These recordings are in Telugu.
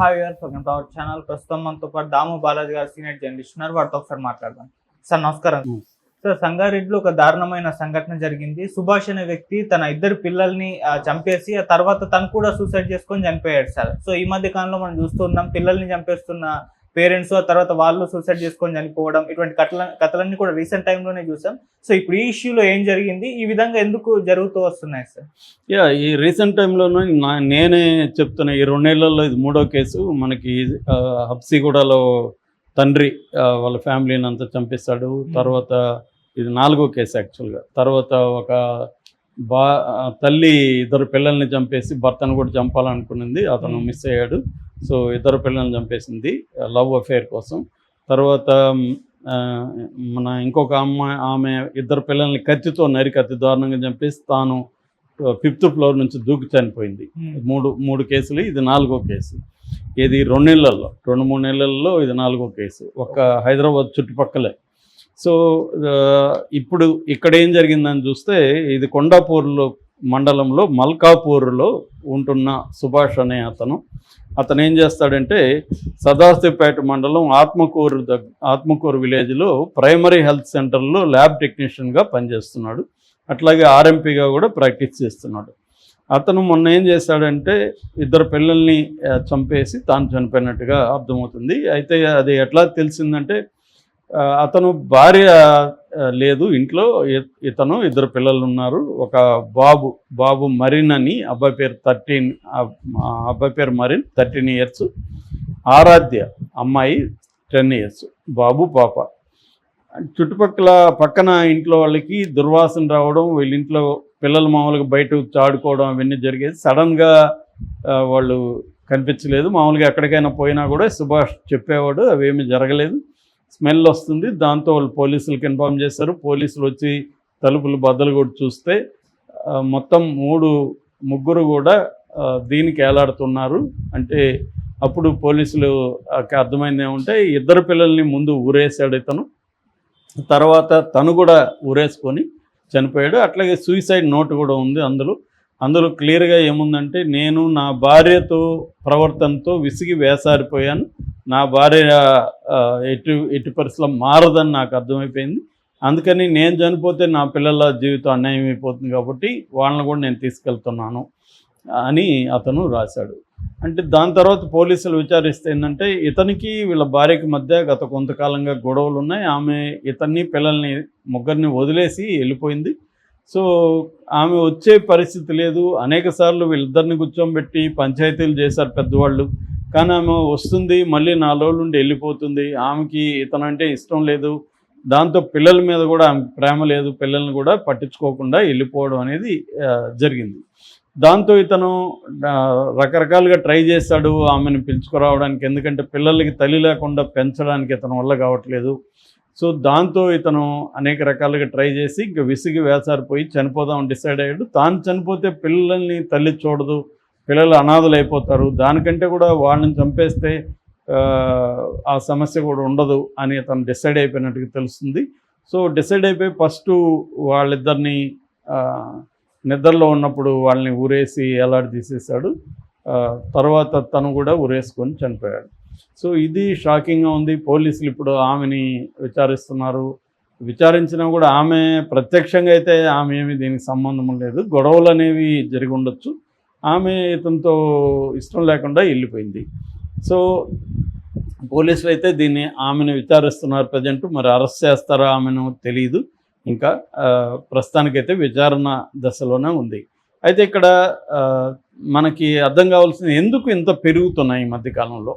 హాయ్ గారు వెల్కమ్ టు అవర్ ఛానల్ ప్రస్తుతం మనతో పాటు దాము బాలాజీ గారు సీనియర్ జర్నలిస్ట్ ఉన్నారు. వారితో ఒకసారి మాట్లాడదాం. సార్ నమస్కారం. సార్ సంగారెడ్డిలో ఒక దారుణమైన సంఘటన జరిగింది. సుభాష్ అనే వ్యక్తి తన ఇద్దరు పిల్లల్ని చంపేసి ఆ తర్వాత తను కూడా సూసైడ్ చేసుకొని చనిపోయాడు సార్. సో ఈ మధ్య కాలంలో మనం చూస్తున్నాం పిల్లల్ని చంపేస్తున్న పేరెంట్స్ ఆ తర్వాత వాళ్ళు సూసైడ్ చేసుకొని చనిపోవడం ఇటువంటి కథల కథలన్నీ కూడా రీసెంట్ టైంలోనే చూసాం. సో ఇప్పుడు ఈ ఇష్యూలో ఏం జరిగింది? ఈ విధంగా ఎందుకు జరుగుతూ వస్తున్నాయి సార్? యా ఈ రీసెంట్ టైంలోనూ నేనే చెప్తున్నా ఈ రెండేళ్ళలో ఇది మూడో కేసు. మనకి హబ్సిగూడలో తండ్రి వాళ్ళ ఫ్యామిలీని అంతా చంపేస్తాడు తర్వాత ఇది నాలుగో కేసు యాక్చువల్గా. తర్వాత ఒక బా తల్లి ఇద్దరు పిల్లల్ని చంపేసి భర్తను కూడా చంపాలనుకునింది. అతను. మిస్ అయ్యాడు. సో ఇద్దరు పిల్లల్ని చంపేసింది లవ్ అఫేర్ కోసం. తర్వాత మన ఇంకొక అమ్మాయి ఆమె ఇద్దరు పిల్లల్ని కత్తితో నరికి అతి దారుణంగా చంపేసి తాను ఫిఫ్త్ ఫ్లోర్ నుంచి దూకి చనిపోయింది. మూడు మూడు కేసులు ఇది నాలుగో కేసు. ఇది రెండు నెలల్లో రెండు మూడు నెలల్లో ఇది నాలుగో కేసు. ఒక హైదరాబాద్ చుట్టుపక్కలే. సో ఇప్పుడు ఇక్కడ ఏం జరిగిందని చూస్తే ఇది కొండాపూర్లో మండలంలో మల్కాపూర్లో ఉంటున్న సుభాష్ అనే అతను. అతను ఏం చేస్తాడంటే సదాశివపేట మండలం ఆత్మకూరు దగ్ ఆత్మకూరు విలేజ్లో ప్రైమరీ హెల్త్ సెంటర్లో ల్యాబ్ టెక్నీషియన్గా పనిచేస్తున్నాడు. అట్లాగే ఆర్ఎంపీగా కూడా ప్రాక్టీస్ చేస్తున్నాడు. అతను మొన్న ఏం చేశాడంటే ఇద్దరు పిల్లల్ని చంపేసి తాను చనిపోయినట్టుగా అర్థమవుతుంది. అయితే అది ఎట్లా తెలిసిందంటే అతను భార్య లేదు ఇంట్లో ఇతను ఇద్దరు పిల్లలు ఉన్నారు. ఒక బాబు బాబు మరిన్ అని అబ్బాయి పేరు థర్టీన్ అబ్బాయి పేరు మరిన్ థర్టీన్ ఇయర్స్. ఆరాధ్య అమ్మాయి టెన్ ఇయర్స్. బాబు పాప. చుట్టుపక్కల పక్కన ఇంట్లో వాళ్ళకి దుర్వాసన రావడం వీళ్ళ ఇంట్లో పిల్లలు మామూలుగా బయట చాడుకోవడం అవన్నీ జరిగేది. సడన్గా వాళ్ళు కనిపించలేదు. మామూలుగా ఎక్కడికైనా పోయినా కూడా సుభాష్ చెప్పేవాడు అవేమీ జరగలేదు. స్మెల్ వస్తుంది. దాంతో వాళ్ళు పోలీసులకు ఇన్ఫామ్ చేశారు. పోలీసులు వచ్చి తలుపులు బద్దలు కూడా చూస్తే మొత్తం మూడు ముగ్గురు కూడా దీనికి ఏలాడుతున్నారు. అంటే అప్పుడు పోలీసులు అర్థమైంది ఏమంటే ఇద్దరు పిల్లల్ని ముందు ఊరేసాడు ఇతను. తర్వాత తను కూడా ఊరేసుకొని చనిపోయాడు. అట్లాగే సూసైడ్ నోట్ కూడా ఉంది అందులో. అందులో క్లియర్గా ఏముందంటే నేను నా భార్యతో ప్రవర్తనతో విసిగి వేసారిపోయాను. నా భార్య ఎటు ఎటు పరిస్థితుల్లో మారదని నాకు అర్థమైపోయింది. అందుకని నేను చనిపోతే నా పిల్లల జీవితం అన్యాయం అయిపోతుంది కాబట్టి వాళ్ళని కూడా నేను తీసుకెళ్తున్నాను అని అతను రాశాడు. అంటే దాని తర్వాత పోలీసులు విచారిస్తే ఏంటంటే ఇతనికి వీళ్ళ భార్యకి మధ్య గత కొంతకాలంగా గొడవలు ఉన్నాయి ఆమె ఇతన్ని పిల్లల్ని ముగ్గురిని వదిలేసి వెళ్ళిపోయింది. సో ఆమె వచ్చే పరిస్థితి లేదు. అనేక సార్లు వీళ్ళిద్దరిని కూర్చోబెట్టి పంచాయతీలు చేశారు పెద్దవాళ్ళు. కానీ ఆమె వస్తుంది మళ్ళీ నాలుగు రోజులు నుండి వెళ్ళిపోతుంది. ఆమెకి ఇతనంటే ఇష్టం లేదు. దాంతో పిల్లల మీద కూడా ఆమెకి ప్రేమ లేదు. పిల్లల్ని కూడా పట్టించుకోకుండా వెళ్ళిపోవడం అనేది జరిగింది. దాంతో ఇతను రకరకాలుగా ట్రై చేశాడు ఆమెను పిలుచుకురావడానికి. ఎందుకంటే పిల్లలకి తల్లి లేకుండా పెంచడానికి ఇతను వల్ల కావట్లేదు. సో దాంతో ఇతను అనేక రకాలుగా ట్రై చేసి ఇంకా విసిగి వేసారిపోయి చనిపోదాం డిసైడ్ అయ్యాడు. తాను చనిపోతే పిల్లల్ని తల్లి చూడదు పిల్లలు అనాథలు అయిపోతారు. దానికంటే కూడా వాళ్ళని చంపేస్తే ఆ, సమస్య కూడా ఉండదు అని అతను డిసైడ్ అయిపోయినట్టుగా తెలుస్తుంది. సో డిసైడ్ అయిపోయి ఫస్ట్ వాళ్ళిద్దరిని నిద్రలో ఉన్నప్పుడు వాళ్ళని ఊరేసి ఎలాడి తీసేశాడు. తర్వాత తను కూడా ఊరేసుకొని చనిపోయాడు. సో ఇది షాకింగ్గా ఉంది. పోలీసులు ఇప్పుడు ఆమెని విచారిస్తున్నారు. విచారించినా కూడా ఆమె ప్రత్యక్షంగా అయితే ఆమె ఏమి దీనికి సంబంధం లేదు. గొడవలు అనేవి జరిగి ఉండొచ్చు. ఆమె ఇతనితో ఇష్టం లేకుండా వెళ్ళిపోయింది. సో పోలీసులు అయితే దీన్ని ఆమెను విచారిస్తున్నారు ప్రజెంట్. మరి అరెస్ట్ చేస్తారా ఆమెను తెలియదు ఇంకా ప్రస్తుతానికైతే విచారణ దశలోనే ఉంది. అయితే ఇక్కడ మనకి అర్థం కావాల్సింది ఎందుకు ఇంత పెరుగుతున్నాయి ఈ మధ్యకాలంలో?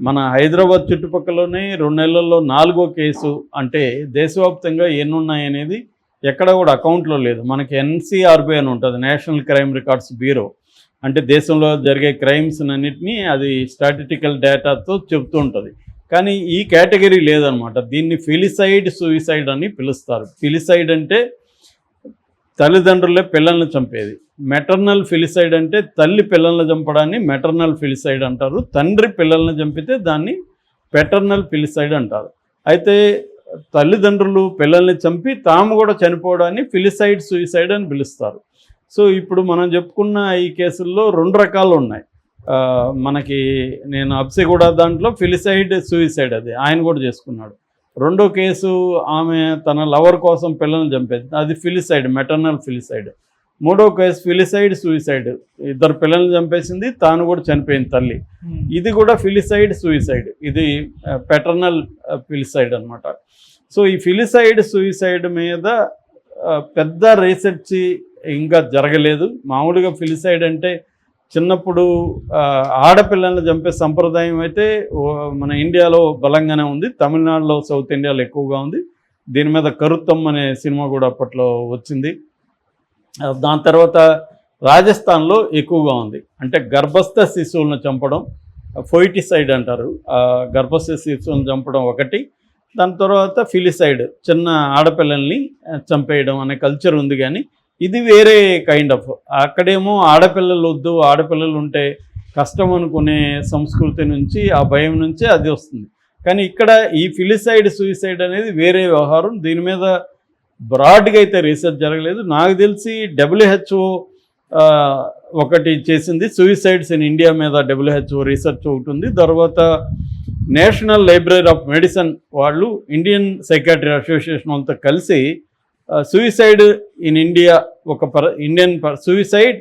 మన హైదరాబాద్ చుట్టుపక్కలనే రెండు నెలల్లో నాలుగో కేసు అంటే దేశవ్యాప్తంగా ఎన్ని ఉన్నాయి అనేది ఎక్కడ కూడా అకౌంట్లో లేదు. మనకి ఎన్సీఆర్బీ అని ఉంటుంది నేషనల్ క్రైమ్ రికార్డ్స్ బ్యూరో. అంటే దేశంలో జరిగే క్రైమ్స్ అన్నిటినీ అది స్టాటిటికల్ డేటాతో చెప్తూ ఉంటుంది. కానీ ఈ కేటగిరీ లేదనమాట. దీన్ని ఫిలిసైడ్ సూయిసైడ్ అని పిలుస్తారు. ఫిలిసైడ్ అంటే తల్లిదండ్రులే పిల్లల్ని చంపేది. మెటర్నల్ ఫిలిసైడ్ అంటే తల్లి పిల్లల్ని చంపడాన్ని మెటర్నల్ ఫిలిసైడ్ అంటారు. తండ్రి పిల్లల్ని చంపితే దాన్ని పెటర్నల్ ఫిలిసైడ్ అంటారు. అయితే తల్లిదండ్రులు పిల్లల్ని చంపి తాము కూడా చనిపోవడాన్ని ఫిలిసైడ్ సూయిసైడ్ అని పిలుస్తారు. సో ఇప్పుడు మనం చెప్పుకున్న ఈ కేసుల్లో రెండు రకాలు ఉన్నాయి. మనకి నేను అప్సి కూడా దాంట్లో ఫిలిసైడ్ సూయిసైడ్ అది. ఆయన కూడా చేసుకున్నాడు. రెండో కేసు ఆమె తన లవర్ కోసం పిల్లల్ని చంపేది. అది ఫిలిసైడ్ మెటర్నల్ ఫిలిసైడ్. మూడో కేసు ఫిలిసైడ్ సూయిసైడ్. ఇద్దరు పిల్లల్ని చంపేసింది తాను కూడా చనిపోయింది తల్లి. ఇది కూడా ఫిలిసైడ్ సూయిసైడ్. ఇది పెటర్నల్ ఫిలిసైడ్ అన్నమాట. సో ఈ ఫిలిసైడ్ సూయిసైడ్ మీద పెద్ద రీసెర్చ్ ఇంకా జరగలేదు. మామూలుగా ఫిలిసైడ్ అంటే చిన్నప్పుడు ఆడపిల్లల్ని చంపే సంప్రదాయం అయితే మన ఇండియాలో బలంగానే ఉంది. తమిళనాడులో సౌత్ ఇండియాలో ఎక్కువగా ఉంది. దీని మీద కరుత్తం అనే సినిమా కూడా అప్పట్లో వచ్చింది. దాని తర్వాత రాజస్థాన్లో ఎక్కువగా ఉంది. అంటే గర్భస్థ శిశువులను చంపడం ఫోయిటిసైడ్ అంటారు. గర్భస్థ శిశువులను చంపడం ఒకటి. దాని తర్వాత ఫిలిసైడ్ చిన్న ఆడపిల్లల్ని చంపేయడం అనే కల్చర్ ఉంది కానీ ఇది వేరే కైండ్ ఆఫ్ అక్కడేమో ఆడపిల్లలు వద్దు ఆడపిల్లలు ఉంటే కష్టం అనుకునే సంస్కృతి నుంచి ఆ భయం నుంచి అది వస్తుంది. కానీ ఇక్కడ ఈ ఫిలిసైడ్ సూయిసైడ్ అనేది వేరే వ్యవహారం. దీని మీద బ్రాడ్గా అయితే రీసెర్చ్ జరగలేదు. నాకు తెలిసి డబ్ల్యూహెచ్ఓ ఒకటి చేసింది. సూయిసైడ్స్ ఇన్ ఇండియా మీద డబ్ల్యూహెచ్ఓ రీసెర్చ్ ఒకటి ఉంది తర్వాత నేషనల్ లైబ్రరీ ఆఫ్ మెడిసిన్ వాళ్ళు ఇండియన్ సైకాట్రీ అసోసియేషన్ వాళ్ళతో కలిసి సూయిసైడ్ ఇన్ ఇండియా ఒక per Indian suicide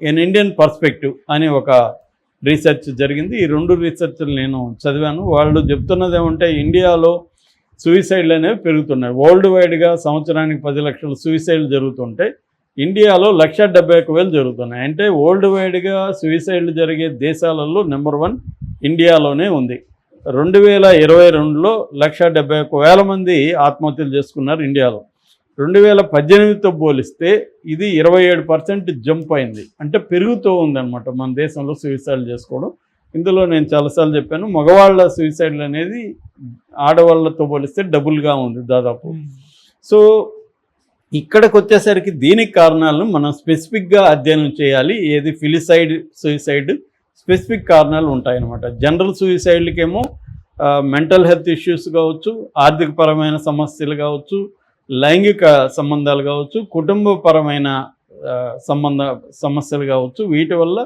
in Indian perspective అని ఒక రీసెర్చ్ జరిగింది. ఈ రెండు రీసెర్చ్లు నేను చదివాను. వాళ్ళు చెప్తున్నది ఏమంటే ఇండియాలో సూయిసైడ్లు అనేవి పెరుగుతున్నాయి. వరల్డ్ వైడ్గా సంవత్సరానికి పది లక్షల సూయిసైడ్లు జరుగుతుంటే ఇండియాలో లక్ష డెబ్బై ఒక్క వేలు జరుగుతున్నాయి. అంటే వరల్డ్ వైడ్గా సూయిసైడ్లు జరిగే దేశాలలో నెంబర్ వన్ ఇండియాలోనే ఉంది. రెండు వేల ఇరవై రెండులో లక్ష డెబ్బై ఒక వేల మంది ఆత్మహత్యలు చేసుకున్నారు ఇండియాలో రెండు వేల పద్దెనిమిదితో పోలిస్తే ఇది ఇరవై ఏడు పర్సెంట్ జంప్ అయింది. అంటే పెరుగుతూ ఉందన్నమాట మన దేశంలో సూయిసైడ్ చేసుకోవడం. ఇందులో నేను చాలాసార్లు చెప్పాను మగవాళ్ళ సూయిసైడ్లు అనేది ఆడవాళ్ళతో పోలిస్తే డబుల్గా ఉంది దాదాపు. సో ఇక్కడికి వచ్చేసరికి దీనికి కారణాలను మనం స్పెసిఫిక్గా అధ్యయనం చేయాలి. ఏది ఫిలిసైడ్ సూయిసైడ్ స్పెసిఫిక్ కారణాలు ఉంటాయన్నమాట. జనరల్ సూయిసైడ్లకేమో మెంటల్ హెల్త్ ఇష్యూస్ కావచ్చు ఆర్థికపరమైన సమస్యలు కావచ్చు లైంగిక సంబంధాలు కావచ్చు కుటుంబపరమైన సంబంధ సమస్యలు కావచ్చు వీటి వల్ల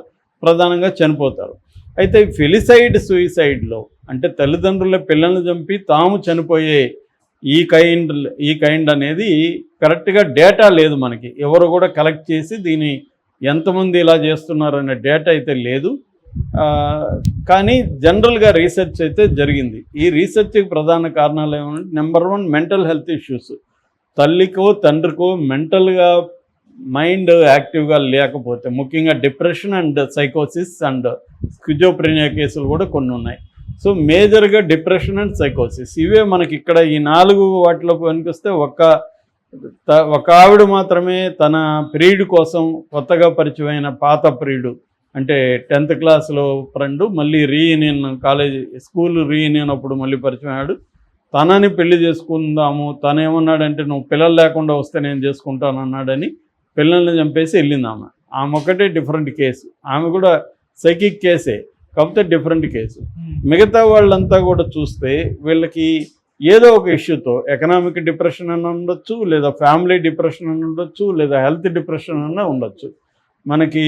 ప్రధానంగా చనిపోతారు. అయితే ఫిలిసైడ్ సూయిసైడ్లో అంటే తల్లిదండ్రుల పిల్లల్ని చంపి తాము చనిపోయే ఈ కైండ్ ఈ కైండ్ అనేది కరెక్ట్గా డేటా లేదు మనకి. ఎవరు కూడా కలెక్ట్ చేసి దీని ఎంతమంది ఇలా చేస్తున్నారు అనే డేటా అయితే లేదు. కానీ జనరల్గా రీసెర్చ్ అయితే జరిగింది. ఈ రీసెర్చ్కి ప్రధాన కారణాలు ఏమంటే number one mental health issues. తల్లికో తండ్రికో మెంటల్గా మైండ్ యాక్టివ్గా లేకపోతే ముఖ్యంగా డిప్రెషన్ అండ్ సైకోసిస్ అండ్ స్కిజోప్రీనియా కేసులు కూడా కొన్ని ఉన్నాయి. సో మేజర్గా డిప్రెషన్ అండ్ సైకోసిస్ ఇవే మనకి ఇక్కడ ఈ నాలుగు వాటిలో పనికొస్తే ఒక త- ఒక ఆవిడ మాత్రమే తన ప్రియుడు కోసం కొత్తగా పరిచయమైన పాత ప్రియుడు అంటే టెన్త్ క్లాస్లో ఫ్రెండ్ మళ్ళీ రీయూనియన్ కాలేజ్ స్కూల్ రీయూనియన్ అప్పుడు మళ్ళీ పరిచయం అయ్యాడు తనని పెళ్ళి చేసుకుందాము తను ఏమన్నాడంటే నువ్వు పిల్లలు లేకుండా వస్తే నేను చేసుకుంటాను అన్నాడని పిల్లల్ని చంపేసి వెళ్ళింది ఆమె. ఆమె ఒకటే డిఫరెంట్ కేసు ఆమె కూడా సైకిక్ కేసే కాకపోతే డిఫరెంట్ కేసు మిగతా వాళ్ళంతా కూడా చూస్తే వీళ్ళకి ఏదో ఒక ఇష్యూతో ఎకనామిక్ డిప్రెషన్ అన్న ఉండొచ్చు లేదా ఫ్యామిలీ డిప్రెషన్ అని ఉండొచ్చు లేదా హెల్త్ డిప్రెషన్ అన్న ఉండొచ్చు. మనకి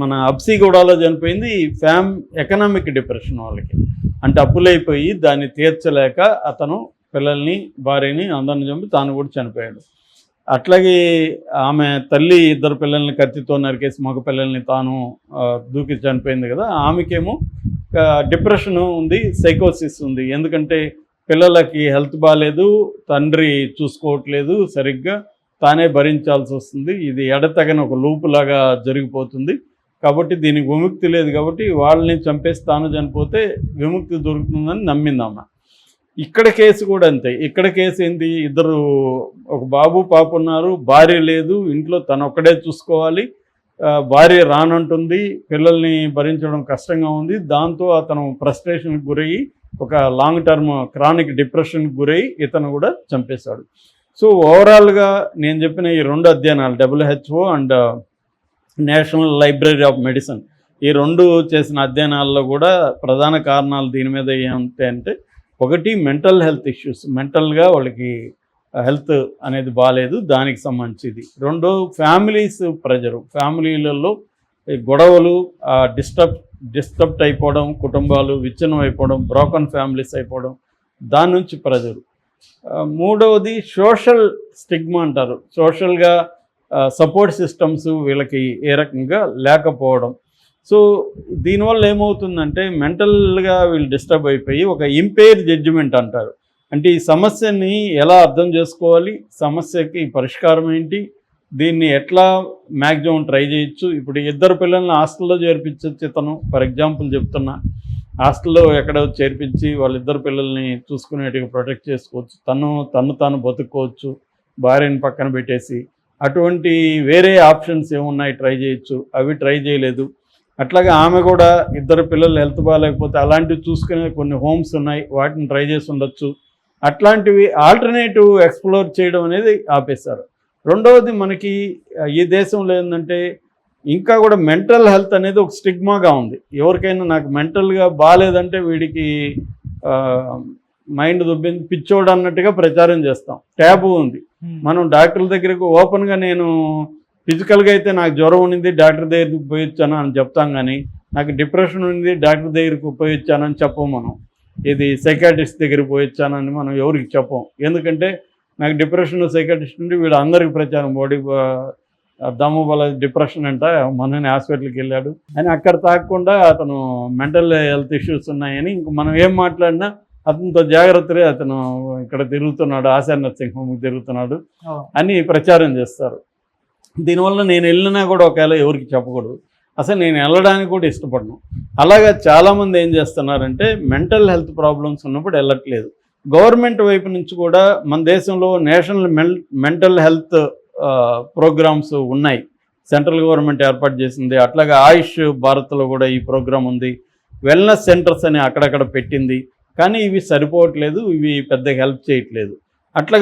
మన అప్సీ గూడాలో చనిపోయింది. ఫ్యామ్ ఎకనామిక్ డిప్రెషన్ వాళ్ళకి. అంటే అప్పులైపోయి దాన్ని తీర్చలేక అతను పిల్లల్ని భార్యని అందరిని చంపి తాను కూడా చనిపోయాడు. అట్లాగే ఆమె తల్లి ఇద్దరు పిల్లల్ని కత్తితో నరికేసి మగ పిల్లల్ని తాను దూకి చనిపోయింది కదా. ఆమెకేమో డిప్రెషన్ ఉంది సైకోసిస్ ఉంది. ఎందుకంటే పిల్లలకి హెల్త్ బాగాలేదు తండ్రి చూసుకోవట్లేదు సరిగ్గా. తానే భరించాల్సి వస్తుంది. ఇది ఎడతగని ఒక లూపులాగా జరిగిపోతుంది. కాబట్టి దీనికి విముక్తి లేదు కాబట్టి వాళ్ళని చంపేసి తాను చనిపోతే విముక్తి దొరుకుతుందని నమ్మింది ఇక్కడ కేసు కూడా అంతే. ఇక్కడ కేసు ఏంటి? ఇద్దరు ఒక బాబు పాప ఉన్నారు. భార్య లేదు. ఇంట్లో తను ఒక్కడే చూసుకోవాలి. భార్య రానంటుంది. పిల్లల్ని భరించడం కష్టంగా ఉంది. దాంతో అతను ఫ్రస్ట్రేషన్కి గురయ్యి ఒక లాంగ్ టర్మ్ క్రానిక్ డిప్రెషన్కి గురై ఇతను కూడా చంపేశాడు. సో ఓవరాల్గా నేను చెప్పిన ఈ రెండు అధ్యయనాలు WHO and national library of medicine ఈ రెండు చేసిన అధ్యయనాల్లో కూడా ప్రధాన కారణాలు దీని మీద ఏముంటాయంటే ఒకటి మెంటల్ హెల్త్ ఇష్యూస్ మెంటల్గా వాళ్ళకి uh, హెల్త్ అనేది బాగాలేదు దానికి సంబంధించింది. రెండు ఫ్యామిలీస్ ప్రెజరు ఫ్యామిలీలలో ఈ గొడవలు డిస్టర్బ్ డిస్టర్బ్ అయిపోవడం కుటుంబాలు విచ్ఛిన్నం అయిపోవడం బ్రోకన్ ఫ్యామిలీస్ అయిపోవడం దాని నుంచి ప్రజలు మూడవది సోషల్ స్టిగ్మా అంటారు. సోషల్గా సపోర్ట్ సిస్టమ్స్ వీళ్ళకి ఏ రకంగా లేకపోవడం. సో దీనివల్ల ఏమవుతుందంటే మెంటల్గా వీళ్ళు డిస్టర్బ్ అయిపోయి ఒక ఇంపేర్ జడ్జిమెంట్ అంటారు. అంటే ఈ సమస్యని ఎలా అర్థం చేసుకోవాలి సమస్యకి పరిష్కారం ఏంటి దీన్ని ఎట్లా మ్యాక్సిమం ట్రై చేయొచ్చు ఇప్పుడు ఇద్దరు పిల్లల్ని హాస్టల్లో చేర్పించవచ్చు ఇతను ఫర్ ఎగ్జాంపుల్ చెప్తున్నా. హాస్టల్లో ఎక్కడో చేర్పించి వాళ్ళిద్దరు పిల్లల్ని చూసుకునేట్టుగా ప్రొటెక్ట్ చేసుకోవచ్చు. తను తను తాను బతుక్కోవచ్చు భార్యని పక్కన పెట్టేసి. అటువంటి వేరే ఆప్షన్స్ ఏమున్నాయి ట్రై చేయొచ్చు? అవి ట్రై చేయలేదు. అట్లాగే ఆమె కూడా ఇద్దరు పిల్లలు హెల్త్ బాగాలేకపోతే అలాంటివి చూసుకునే కొన్ని హోమ్స్ ఉన్నాయి. వాటిని ట్రై చేసి ఉండొచ్చు. అట్లాంటివి ఆల్టర్నేటివ్ ఎక్స్ప్లోర్ చేయడం అనేది ఆపేశారు. రెండవది మనకి ఈ దేశంలో ఏంటంటే ఇంకా కూడా మెంటల్ హెల్త్ అనేది ఒక స్టిగ్మాగా ఉంది. ఎవరికైనా నాకు మెంటల్గా బాగాలేదంటే వీడికి మైండ్ దుబ్బింది పిచ్చోడు అన్నట్టుగా ప్రచారం చేస్తాం. ట్యాబు ఉంది. మనం డాక్టర్ల దగ్గరకు ఓపెన్గా నేను ఫిజికల్గా అయితే నాకు జ్వరం ఉండింది డాక్టర్ దగ్గరికి పోయి వచ్చాను అని చెప్తాం కానీ నాకు డిప్రెషన్ ఉంది డాక్టర్ దగ్గరికి పోయి వచ్చానని చెప్పం మనం. ఇది సైకాట్రిస్ట్ దగ్గరికి పోయి వచ్చానని మనం ఎవరికి చెప్పం. ఎందుకంటే నాకు డిప్రెషన్ సైకాట్రిస్ట్ ఉండి వీడు అందరికి ప్రచారం బాడీ దమ్ము బల డిప్రెషన్ అంట మనని హాస్పిటల్కి వెళ్ళాడు. అని అక్కడ తాగకుండా అతను మెంటల్ హెల్త్ ఇష్యూస్ ఉన్నాయని ఇంక మనం ఏం మాట్లాడినా అతనితో జాగ్రత్తగా అతను ఇక్కడ తిరుగుతున్నాడు ఆశా నర్సింగ్ హోమ్కి తిరుగుతున్నాడు అని ప్రచారం చేస్తారు. దీనివల్ల నేను వెళ్ళినా కూడా ఒకవేళ ఎవరికి చెప్పకూడదు. అసలు నేను వెళ్ళడానికి కూడా ఇష్టపడను. అలాగా చాలామంది ఏం చేస్తున్నారంటే మెంటల్ హెల్త్ ప్రాబ్లమ్స్ ఉన్నప్పుడు వెళ్ళట్లేదు. గవర్నమెంట్ వైపు నుంచి కూడా మన దేశంలో నేషనల్ మెంటల్ హెల్త్ ప్రోగ్రామ్స్ ఉన్నాయి. సెంట్రల్ గవర్నమెంట్ ఏర్పాటు చేసింది. అట్లాగే ఆయుష్ భారత్లో కూడా ఈ ప్రోగ్రామ్ ఉంది. వెల్నెస్ సెంటర్స్ అని అక్కడక్కడ పెట్టింది. కానీ ఇవి సరిపోవట్లేదు. ఇవి పెద్దగా హెల్ప్ చేయట్లేదు. అట్లాగే